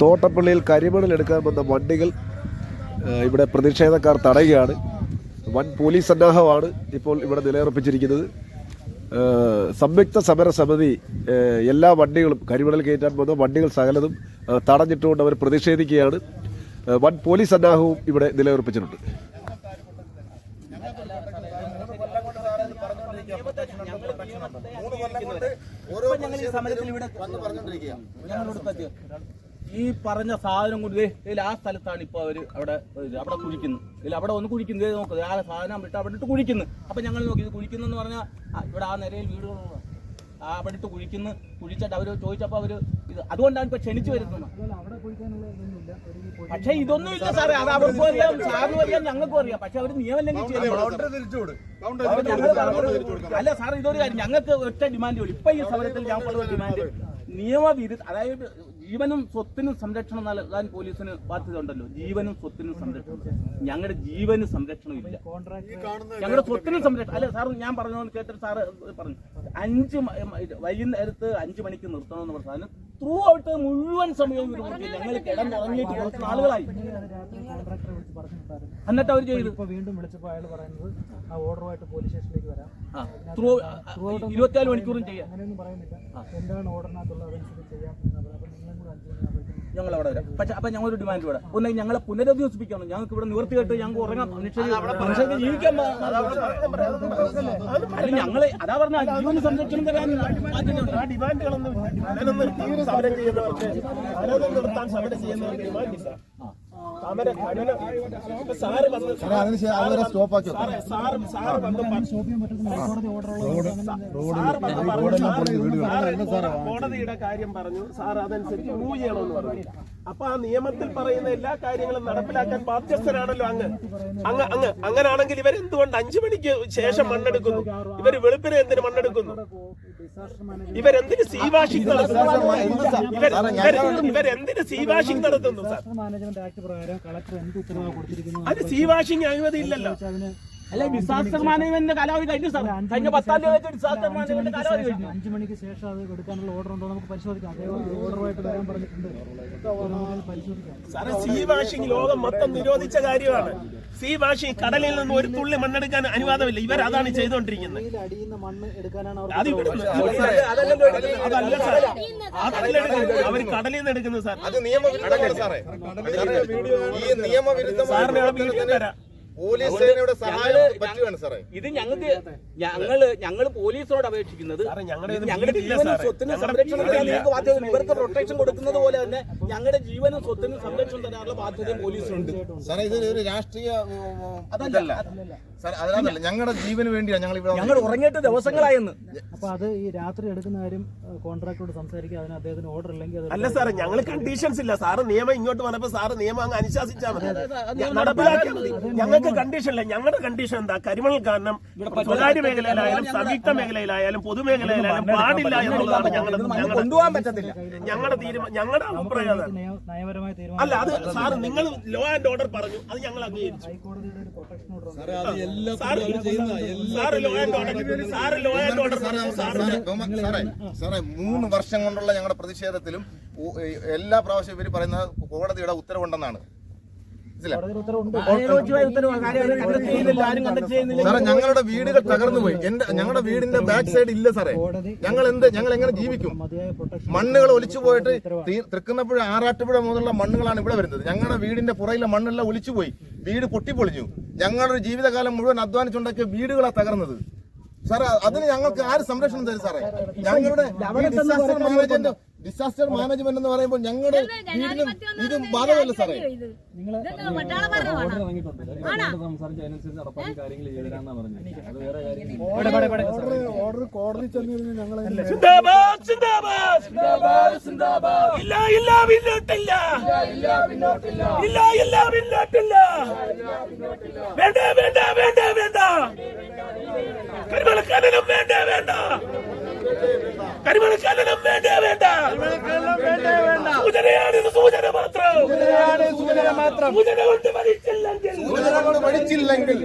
തോട്ടപ്പള്ളിയിൽ കരിമണൽ എടുക്കാൻ വന്ന വണ്ടികൾ ഇവിടെ പ്രതിഷേധക്കാർ തടയുകയാണ്. വൻ പോലീസ് സന്നാഹമാണ് ഇപ്പോൾ ഇവിടെ നിലയുറപ്പിച്ചിരിക്കുന്നത്. സംയുക്ത സമര സമിതി എല്ലാ വണ്ടികളും കരിമണൽ കയറ്റാൻ വന്ന വണ്ടികൾ സകലതും തടഞ്ഞിട്ടുകൊണ്ട് അവർ പ്രതിഷേധിക്കുകയാണ്. വൻ പോലീസ് സന്നാഹവും ഇവിടെ നിലയുറപ്പിച്ചിട്ടുണ്ട് ഇപ്പൊ ഞങ്ങൾ ഈ സമരത്തിൽ ഇവിടെ ഈ പറഞ്ഞ സാധനം കൊണ്ട് ഇതിൽ ആ സ്ഥലത്താണ് ഇപ്പൊ അവർ അവിടെ അവിടെ കുഴിക്കുന്നത്. ഇതിൽ അവിടെ ഒന്ന് കുഴിക്കുന്നത് നോക്കുന്നത് നോക്ക്. ആ സാധനം വിട്ട് അവിടെ ഇട്ട് കുഴിക്കുന്നു. അപ്പൊ ഞങ്ങൾ നോക്കി ഇത് കുഴിക്കുന്നു പറഞ്ഞാൽ ഇവിടെ ആ നിരയിൽ വീടുകളുള്ള അവിടെ ഇട്ട് കുഴിക്കുന്നു. കുഴിച്ചിട്ട് അവർ ചോദിച്ചപ്പോ അവർ ഇത് അതുകൊണ്ടാണ് ഇപ്പൊ ക്ഷണിച്ചു വരുന്നത്. പക്ഷെ ഇതൊന്നും ഇല്ല സാറേ. അത് അവർക്കും അറിയാം. സാറിനും അറിയാം. ഞങ്ങൾക്കും അറിയാം. പക്ഷെ അവർ നിയമം ലംഘിച്ചു അല്ല സാർ ഇതൊരു കാര്യം. ഞങ്ങൾക്ക് ഒറ്റ ഡിമാൻഡ് ഉള്ളൂ. ഇപ്പൊ ഈ സമരത്തിൽ ഞാൻ പറഞ്ഞ ഡിമാൻഡ് നിയമവിരുദ്ധ അതായത് ജീവനും സ്വത്തിനും സംരക്ഷണം നൽകാൻ പോലീസിന് ബാധ്യത ഉണ്ടല്ലോ ജീവനും സ്വത്തിനും സംരക്ഷണം. ഞങ്ങളുടെ ജീവന് സംരക്ഷണം ഇല്ല. ഞങ്ങളുടെ സ്വത്തിനും സംരക്ഷണം അല്ല സാർ ഞാൻ പറഞ്ഞു കേട്ടിട്ട് സാറ് പറഞ്ഞു. അഞ്ച് വൈകുന്നേരത്ത് അഞ്ച് മണിക്ക് നിർത്തണമെന്ന് പറഞ്ഞ സാധനം ത്രൂ ഔട്ട് മുഴുവൻ സമയവും നോക്കി ഞങ്ങൾ കിടന്നുറങ്ങിയിട്ട് കുറച്ച് നാളുകളായി. എന്നിട്ട് അവർ ചെയ്തു? ഇപ്പൊ വീണ്ടും വിളിച്ചപ്പോൾ അയാൾ പറയുന്നത് ആ ഓർഡറുമായിട്ട് പോലീസ് സ്റ്റേഷനിലേക്ക് വരാം. ത്രൂ ഇരുപത്തിനാല് മണിക്കൂറും ചെയ്യാം. അങ്ങനെയൊന്നും പറയുന്നില്ല. എന്താണ് ഓർഡറിനകത്തുള്ളത് അതനുസരിച്ച് ചെയ്യാം. അപ്പൊ നിങ്ങളും കൂടെ അഞ്ച് മണിയാകുമ്പോഴത്തേക്കും ഞങ്ങൾ അവിടെ വരാം. പക്ഷെ അപ്പൊ ഞങ്ങൾ ഒരു ഡിമാൻഡ് ഇവിടെ. ഒന്ന് ഞങ്ങളെ പുനരധിവസിപ്പിക്കണം. ഞങ്ങൾക്ക് ഇവിടെ നിവർത്തി കേട്ട് ഞങ്ങൾക്ക് ഉറങ്ങാം മനുഷ്യർക്ക് ജീവിക്കാൻ ഞങ്ങൾ അതാ പറഞ്ഞ ജീവന് സംരക്ഷണം തരാൻ. ഡിമാൻഡുകളൊന്നും സമരം ചെയ്യുന്നവർക്ക് നിർത്താൻ സമരം ചെയ്യുന്നവർക്ക് ഡിമാൻഡില്ല സമര സാറ് വന്ന് സാറ് വന്ന് കോടതിയുടെ കാര്യം പറഞ്ഞു. സാർ അതനുസരിച്ച് മൂവ് ചെയ്യണമെന്ന് പറഞ്ഞു. അപ്പൊ ആ നിയമത്തിൽ പറയുന്ന എല്ലാ കാര്യങ്ങളും നടപ്പിലാക്കാൻ ബാധ്യസ്ഥരാണല്ലോ അങ്ങ്. അങ്ങ് അങ്ങ് അങ്ങനാണെങ്കിൽ ഇവർ എന്തുകൊണ്ട് അഞ്ചു മണിക്ക് ശേഷം മണ്ണെടുക്കുന്നു? ഇവർ വെളുപ്പിന് എന്തിന് മണ്ണെടുക്കുന്നു? ഇവരെന്തിന് സീ വാഷിംഗ് നടത്തുന്നു? ഇവർ- ഇവർ- ഇവരെന്തിന് സീ വാഷിംഗ് നടത്തുന്നു സാർ? മാനേജ്മെന്റ് ആക്ട് പ്രകാരം കളക്ടർ എന്ത് ഉത്തരവാണ് കൊടുത്തിരിക്കുന്നത്? അത് സീ വാഷിംഗ് അനുമതി ഇല്ലല്ലോ. അല്ല ഡിസാസ്റ്റർ മാനേജ്മെന്റിന്റെ കാലാവധി കഴിഞ്ഞു സാർ. കഴിഞ്ഞ പത്താം തീയതി വെച്ച് ഡിസാസ്റ്റർ മാനേജ്മെന്റ് കാലാവധി കഴിഞ്ഞു. അഞ്ചു മണിക്ക് ശേഷം അത് എടുക്കാനുള്ള ഓർഡർ ഉണ്ടോ നമുക്ക് പരിശോധിക്കാം. ഓർഡറുമായിട്ട് വരാൻ പറഞ്ഞിട്ടുണ്ട്. സാറേ സീ വാഷിംഗ് ലോകം മൊത്തം നിരോധിച്ച കാര്യമാണ്. സീ വാഷിംഗ് കടലിൽ നിന്ന് ഒരു തുള്ളി മണ്ണെടുക്കാൻ അനുവാദമില്ല. ഇവർ അതാണ് ചെയ്തുകൊണ്ടിരിക്കുന്നത് അത് ഇവിടെ അതല്ല സാർ ആ അവർ കടലിൽ നിന്ന് എടുക്കുന്നത് സാർ അത് നിയമവിരുദ്ധമാണ് സാറേ. ഈ നിയമവിരുദ്ധമാണ് സാറിന് വീഡിയോ തരാം. പോലീസ് സേനയുടെ സഹായം പറ്റുകയാണ് സാറേ. ഇത് ഞങ്ങൾക്ക് ഞങ്ങൾ ഞങ്ങൾ പോലീസിനോട് അപേക്ഷിക്കുന്നത് സാറേ ഞങ്ങളുടെ ജീവനും. സ്വത്തിനും സംരക്ഷണം തരാൻ നിങ്ങൾക്ക് ബാധ്യത ഇവർക്ക് പ്രൊട്ടക്ഷൻ കൊടുക്കുന്നത് പോലെ തന്നെ ഞങ്ങളുടെ ജീവനും സ്വത്തിനും സംരക്ഷണം തരാനുള്ള ബാധ്യതയും പോലീസിനുണ്ട്. സാറേ ഇത് ഒരു രാഷ്ട്രീയ അതല്ല അതിനകത്തല്ല ഞങ്ങളുടെ ജീവന് വേണ്ടിയാണ് ഞങ്ങൾ ഇവിടെ ഞങ്ങൾ ഉറങ്ങിയിട്ട് ദിവസങ്ങളായെന്ന്. അപ്പൊ അത് ഈ രാത്രി എടുക്കുന്ന കാര്യം കോൺട്രാക്ടറോട് സംസാരിക്കുക അതിന് അദ്ദേഹത്തിന് ഓർഡർ ഇല്ലെങ്കിൽ അല്ല സാറേ ഞങ്ങൾ കണ്ടീഷൻസ് ഇല്ല. സാറ് നിയമം ഇങ്ങോട്ട് വന്നപ്പോ സാറ് നിയമം അങ്ങ് അനുശാസിച്ചാൽ മതി. നടപ്പിലാക്കിയാൽ മതി. ഞങ്ങൾക്ക് കണ്ടീഷൻ അല്ല ഞങ്ങളുടെ കണ്ടീഷൻ എന്താ? കരിമണൽ കാരണം സ്വകാര്യ മേഖലയിലായാലും സംയുക്ത മേഖലയിലായാലും പൊതുമേഖലയിലായാലും പാടില്ല എന്നുള്ളതാണ് ഞങ്ങളുടെ ഞങ്ങളുടെ കൊണ്ടുപോകാൻ പറ്റത്തില്ല. ഞങ്ങളുടെ തീരുമാനം ഞങ്ങളുടെ അഭിപ്രായം അല്ല അത് സാർ നിങ്ങൾ ലോ ആൻഡ് ഓർഡർ പറഞ്ഞു. അത് ഞങ്ങൾ അംഗീകരിച്ചു. Sir law and order sir law and order സാറേ മൂന്ന് വർഷം കൊണ്ടുള്ള ഞങ്ങളുടെ പ്രതിഷേധത്തിലും എല്ലാ പ്രാവശ്യം ഇവർ പറയുന്നത് കോടതിയുടെ ഉത്തരവുണ്ടെന്നാണ്. സാറേ ഞങ്ങളുടെ വീടുകൾ തകർന്നു പോയി. എന്റെ ഞങ്ങളുടെ വീടിന്റെ ബാക്ക് സൈഡ് ഇല്ല സാറേ. ഞങ്ങൾ എന്ത് ഞങ്ങൾ എങ്ങനെ ജീവിക്കും? മണ്ണുകൾ ഒലിച്ചു പോയിട്ട് തൃക്കുന്നപ്പുഴ ആറാട്ടുപുഴ മുതലുള്ള മണ്ണുകളാണ് ഇവിടെ വരുന്നത്. ഞങ്ങളുടെ വീടിന്റെ പുറയിലെ മണ്ണെല്ലാം ഒലിച്ചു പോയി. വീട് പൊട്ടിപ്പൊളിഞ്ഞു. ഞങ്ങളുടെ ജീവിതകാലം മുഴുവൻ അധ്വാനിച്ചുണ്ടാക്കിയ വീടുകളാണ് തകർന്നത്. സാറേ അതിന് ഞങ്ങൾക്ക് ആര് സംരക്ഷണം തരും സാറേ? ഞങ്ങളുടെ ഈ ഡിസാസ്റ്റർ മാനേജ്മെന്റ് ഡിസാസ്റ്റർ മാനേജ്മെന്റ് എന്ന് പറയുമ്പോൾ ഞങ്ങളുടെ വീടിനും ഇതും ബാധകമല്ല സാറേ. സിന്ദാബാദ് സിന്ദാബാദ്. ഇല്ല ഇല്ല പിന്നോട്ടില്ല. ഇല്ല ഇല്ല പിന്നോട്ടില്ല. വേണ്ട വേണ്ട വേണ്ട വേണ്ട. വേണ്ട വേണ്ട. கரிமணக்கான வேண்டாம். வேண்டாம். സൂചനയാണിത് സൂചന മാത്രം. സൂചന മാത്രം. സൂചന കൊണ്ട് മരിച്ചില്ലെങ്കിൽ സൂചന കൊണ്ട് പഠിച്ചില്ലെങ്കിൽ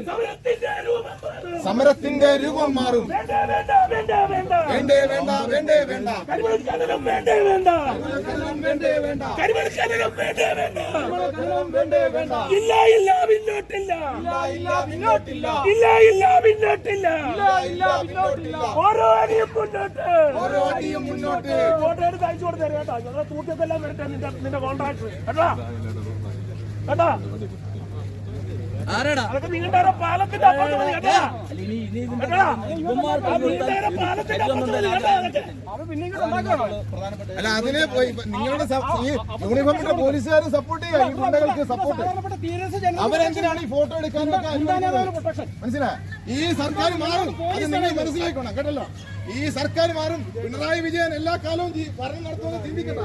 സമരത്തിന്റെ രൂപം മാറും. വേണ്ട വേണ്ട വേണ്ട വേണ്ട. വേണ്ടേ വേണ്ട വേണ്ടേ വേണ്ട. കരിമണക്കാലം വേണ്ടേ വേണ്ട. വേണ്ടേ വേണ്ട. കരിമണക്കാലം വേണ്ടേ വേണ്ട. ഇല്ല ഇല്ല പിന്നോട്ടില്ല. ഇല്ല പിന്നോട്ടില്ല. ഇല്ല ഇല്ല പിന്നോട്ടില്ല. ഇല്ല പിന്നോട്ടില്ല. ഓരോ അടിയും മുന്നോട്ട്. ഓരോ അടിയും മുന്നോട്ട്. ഫോട്ടോ എടുത്ത് അയച്ചു കൊടുത്തരാം കേട്ടോ. ഞങ്ങളെ തൂക്കത്തെല്ലാം വരട്ടെ നിന്റെ നിന്റെ കോൺട്രാക്ട് കേട്ടോ? കേട്ടോ? അല്ല അതിനെ പോയി നിങ്ങളുടെ ഈ യൂണിഫോമിന്റെ പോലീസുകാർ സപ്പോർട്ട് ചെയ്യാം ഈ ഗുണ്ടകൾക്ക് സപ്പോർട്ട് അവരെന്തിനാണ് ഈ ഫോട്ടോ എടുക്കാൻ മനസ്സിലായ? ഈ സർക്കാർ മാറും. അത് നിങ്ങൾ മനസ്സിലാക്കണം കേട്ടല്ലോ? ഈ സർക്കാർ മാറും. പിണറായി വിജയൻ എല്ലാ കാലവും ഭരണം നടത്തുമെന്ന് ചിന്തിക്കണ്ട.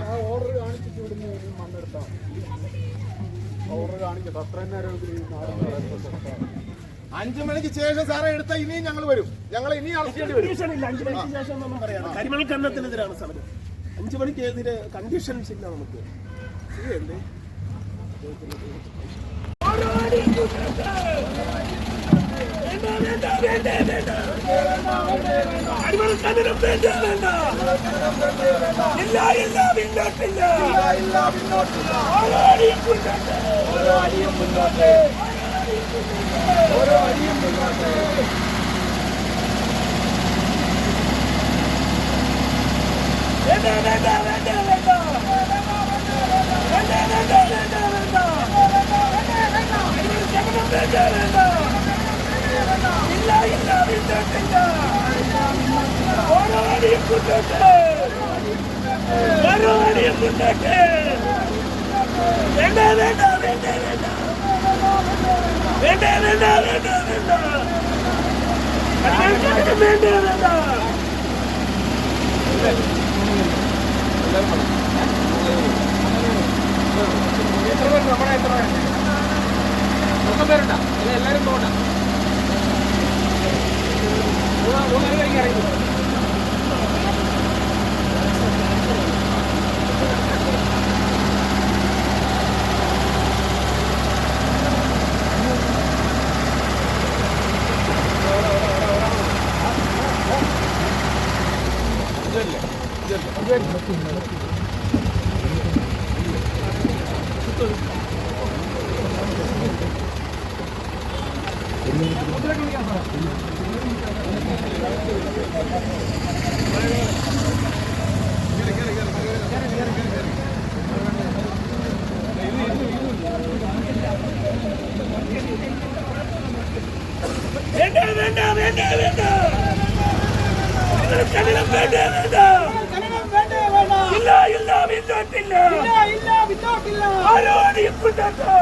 അഞ്ചു മണിക്ക് ശേഷം സാറേ എടുത്ത ഇനിയും ഞങ്ങൾ വരും. ഞങ്ങൾ ഇനി വരും. ഇല്ല അഞ്ചു മണിക്ക് ശേഷം സമരം. അഞ്ചു മണിക്ക് എതിരെ കണ്ടീഷൻസ് ഇല്ല നമുക്ക്. ശരിയല്ലേ അടിമലക്കാരനും വേണ്ട വേണ്ട ഇല്ല ഇല്ല പിന്നോട്ടില്ല ഓരോ അടിയും മുന്നോട്ട് ഓരോ അടിയും മുന്നോട്ട് ഓരോ അടിയും മുന്നോട്ട് വേണ്ട വേണ്ട വേണ്ട വേണ്ട വേണ്ട വേണ്ട വേണ്ട വേണ്ട വേണ്ട വേണ്ട വേണ്ട വേണ്ട ഇല്ല മുന്നോട്ട് ഓരോ അടിയും മുന്നോട്ട് വേണ്ട വേണ്ട വേണ്ട വേണ്ട ഇതല്ലേ? ഇതല്ലേ? வேண்டாம் வேண்டாம். வேண்டாம் வேண்டாம் கடினம் வேண்டாம் வேண்டாம் கடினம் வேண்டாம் வேண்டாம் இல்ல இல்ல வித்தோட்டில்ல. இல்ல இல்ல வித்தோட்டில்ல ஆரோடி புட்டாட்டா